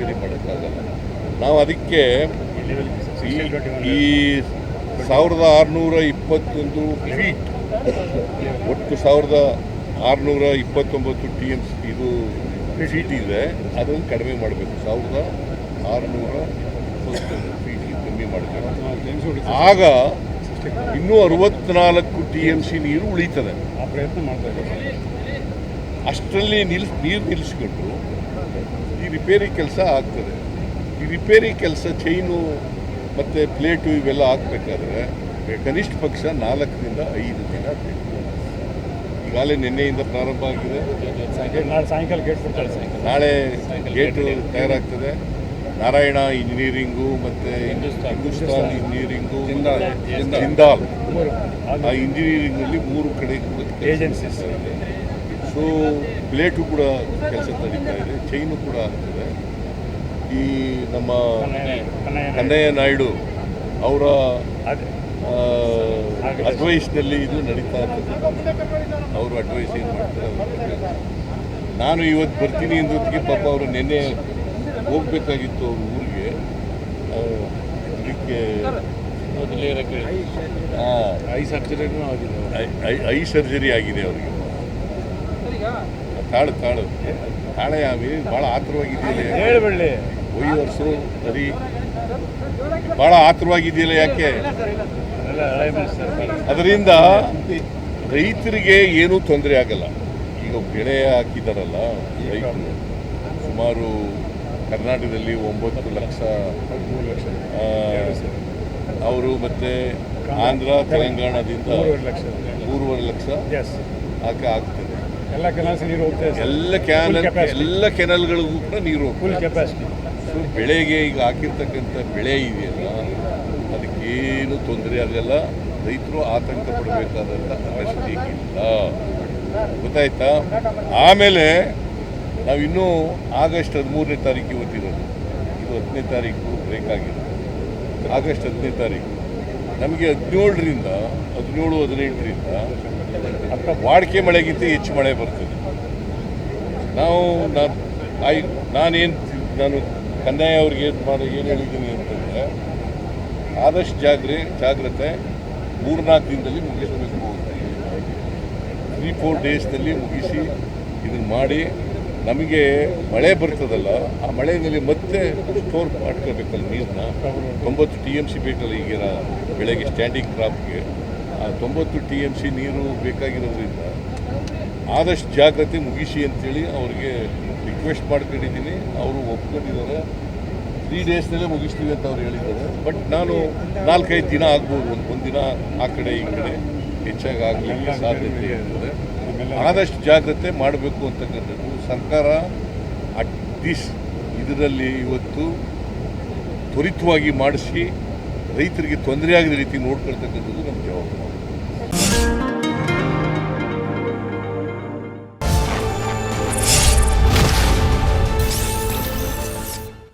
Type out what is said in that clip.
Repair ಮಾಡೋಕ್ಕಾಗಲ್ಲ. ನಾವು ಅದಕ್ಕೆ ಈ ಸಾವಿರದ ಆರುನೂರ ಇಪ್ಪತ್ತೊಂದು ಒಟ್ಟು ಸಾವಿರದ ಆರುನೂರ ಇಪ್ಪತ್ತೊಂಬತ್ತು ಟಿ ಎಂ ಇದು ಫೀಟ್ ಇದೆ. ಅದನ್ನು ಕಡಿಮೆ ಮಾಡಬೇಕು. ಸಾವಿರದ ಆರುನೂರ ಇಪ್ಪತ್ತೊಂದು ಫೀಟ್ ಕಮ್ಮಿ ಮಾಡಬೇಕು. ಆಗ ಇನ್ನೂ ಅರವತ್ನಾಲ್ಕು ಟಿ ಎಂ ಸಿ ನೀರು ಉಳಿತದೆ. ಆ ಪ್ರಯತ್ನ ಮಾಡ್ತಾ ಇದ್ದಾರೆ ಅಷ್ಟರಲ್ಲಿ ನಿಲ್ಸ್ ನೀರು ನಿಲ್ಲಿಸ್ಕೊಂಡು ಈ ರಿಪೇರಿ ಕೆಲಸ ಆಗ್ತದೆ. ಈ ರಿಪೇರಿ ಕೆಲಸ ಚೈನು ಮತ್ತು ಪ್ಲೇಟು ಇವೆಲ್ಲ ಹಾಕ್ಬೇಕಾದ್ರೆ ಕನಿಷ್ಠ ಪಕ್ಷ ನಾಲ್ಕರಿಂದ ಐದು ದಿನ ಬೇಕು. ಈಗಾಗಲೇ ನಿನ್ನೆಯಿಂದ ಪ್ರಾರಂಭ ಆಗಿದೆ. ನಾಳೆ ಸಾಯಂಕಾಲ ಗೇಟ್ ನಾಳೆ ಗೇಟು ತಯಾರಾಗ್ತದೆ. ನಾರಾಯಣ ಇಂಜಿನಿಯರಿಂಗು ಮತ್ತು ಹಿಂದೂಸ್ತಾನ್. ಇಂಜಿನಿಯರಿಂಗು ಜಿಂದಾಲ್. ಆ ಇಂಜಿನಿಯರಿಂಗಲ್ಲಿ ಮೂರು ಕಡೆ ಏಜೆನ್ಸೀಸ್ ಸೊ ಪ್ಲೇಟು ಕೂಡ ಕೆಲಸ ನಡೀತಾ ಇದೆ ಚೈನು ಕೂಡ ಆಗ್ತದೆ. ಈ ನಮ್ಮ ಕನ್ನಯ್ಯ ನಾಯ್ಡು ಅವರ ಅಡ್ವೈಸ್ನಲ್ಲಿ ಇದು ನಡೀತಾ ಇರ್ತದೆ. ಅವರು ಅಡ್ವೈಸ್ ಏನು ಮಾಡ್ತಾರೆ ನಾನು ಇವತ್ತು ಬರ್ತೀನಿ ಅಂದೊತ್ತಿಗೆ ಪಾಪ ಅವರು ನಿನ್ನೆ ಹೋಗಬೇಕಾಗಿತ್ತು ಅವ್ರ ಊರಿಗೆ. ಇದಕ್ಕೆ ಐ ಸರ್ಜರಿನೂ ಆಗಿದೆ. ಐ ಸರ್ಜರಿ ಆಗಿದೆ ಅವರಿಗೆ. ತಾಳು ತಾಳು ತಾಳೆ ಆಮಿ ಭಾಳ ಆತುರವಾಗಿದ್ದೀನಿ ಹೇಳಬೇಡಿ ಒಯ್ಯಿ ವರ್ಷು ಸರಿ ಭಾಳ ಆತುರವಾಗಿದೆಯಲ್ಲ ಯಾಕೆ? ಅದರಿಂದ ರೈತರಿಗೆ ಏನೂ ತೊಂದರೆ ಆಗಲ್ಲ. ಈಗ ಬೆಳೆ ಹಾಕಿದಾರಲ್ಲ ರೈತರು. ಸುಮಾರು ಕರ್ನಾಟಕದಲ್ಲಿ ಒಂಬತ್ತು ಲಕ್ಷ ಲಕ್ಷ ಅವರು ಮತ್ತೆ ಆಂಧ್ರ ತೆಲಂಗಾಣದಿಂದ ಮೂರುವರೆ ಲಕ್ಷ. ಹಾಕಿ ಆಗ್ತದೆ. ಎಲ್ಲ ಕೆನಾಲ್ಸ್ ನೀರು ಹೋಗ್ತಾ ಎಲ್ಲ ಕ್ಯಾನಲ್ ಎಲ್ಲ ಕೆನಲ್ಗಳಿಗೂ ಕೂಡ ನೀರು ಫುಲ್ ಕೆಪಾಸಿಟಿ ಸೊ ಬೆಳೆಗೆ ಈಗ ಹಾಕಿರ್ತಕ್ಕಂಥ ಬೆಳೆ ಇದೆಯಲ್ಲ ಅದಕ್ಕೇನು ತೊಂದರೆ ಆಗಲ್ಲ. ರೈತರು ಆತಂಕ ಪಡಬೇಕಾದಂಥ ಅವಶ್ಯಕತೆ ಇಲ್ಲ ಗೊತ್ತಾಯ್ತಾ? ಆಮೇಲೆ ನಾವಿನ್ನೂ ಆಗಸ್ಟ್ ಹದಿಮೂರನೇ ತಾರೀಕು ಇವತ್ತಿರೋದು ಇದು ಹತ್ತನೇ ತಾರೀಕು ಬ್ರೇಕ್ ಆಗಿರೋದು. ಆಗಸ್ಟ್ ಹತ್ತನೇ ತಾರೀಕು ನಮಗೆ ಹದಿನೇಳರಿಂದ, ಹದಿನೇಳು, ಹದಿನೆಂಟರಿಂದ ವಾಡಿಕೆ ಮಳೆಗಿಂತ ಹೆಚ್ಚು ಮಳೆ ಬರ್ತದೆ. ನಾವು ನಾನು ಆಯ್ ನಾನೇನು, ನಾನು ಕನ್ನಯ್ಯ ಅವ್ರಿಗೆ ಏನು ಮಾಡಿ, ಏನು ಹೇಳಿದ್ದೀನಿ ಅಂತಂದರೆ, ಆದಷ್ಟು ಜಾಗ್ರೆ, ಜಾಗ್ರತೆ, ಮೂರ್ನಾಲ್ಕು ದಿನದಲ್ಲಿ ಮುಗಿಸಬೇಕು ಅಂತ ತ್ರೀ ಫೋರ್ ಡೇಸ್ನಲ್ಲಿ ಮುಗಿಸಿ ಇದನ್ನು ಮಾಡಿ ನಮಗೆ ಮಳೆ ಬರ್ತದಲ್ಲ, ಆ ಮಳೆಯಲ್ಲಿ ಮತ್ತೆ ಸ್ಟೋರ್ ಮಾಡ್ಕೋಬೇಕಲ್ಲ ನೀರನ್ನ ತೊಂಬತ್ತು ಟಿ ಎಂ ಸಿ ಬೇಕಲ್ಲ ಈಗಿನ ಬೆಳೆಗೆ ಸ್ಟ್ಯಾಂಡಿಂಗ್ ಕ್ರಾಪ್ಗೆ ಆ ತೊಂಬತ್ತು ಟಿ ಎಂ ಸಿ ನೀರು ಬೇಕಾಗಿರೋದ್ರಿಂದ ಆದಷ್ಟು ಜಾಗ್ರತೆ ಮುಗಿಸಿ ಅಂತೇಳಿ ಅವ್ರಿಗೆ ರಿಕ್ವೆಸ್ಟ್ ಮಾಡ್ಕೊಂಡಿದ್ದೀನಿ. ಅವರು ಒಪ್ಕೊಂಡಿದ್ದಾರೆ. ತ್ರೀ ಡೇಸ್ನಲ್ಲೇ ಮುಗಿಸ್ತೀವಿ ಅಂತ ಅವ್ರು ಹೇಳಿದ್ದಾರೆ. ಬಟ್ ನಾನು ನಾಲ್ಕೈದು ದಿನ ಆಗ್ಬೋದು. ಒಂದು ಒಂದಿನ ಆ ಕಡೆ ಈ ಕಡೆ ಹೆಚ್ಚಾಗಿ ಆಗಲಿಕ್ಕೆ ಸಾಧ್ಯತೆ ಇರ್ತದೆ. ಆದಷ್ಟು ಜಾಗ್ರತೆ ಮಾಡಬೇಕು ಅಂತಕ್ಕಂಥದ್ದು ಸರ್ಕಾರ ಅಟ್ ದಿಸ್ ಇದರಲ್ಲಿ ಇವತ್ತು ತ್ವರಿತವಾಗಿ ಮಾಡಿಸಿ ರೈತರಿಗೆ ತೊಂದರೆ ಆಗದ ರೀತಿ ನೋಡ್ಕೊಳ್ತಕ್ಕಂಥದ್ದು ನಮ್ಮ ಜವಾಬ್ದಾರಿ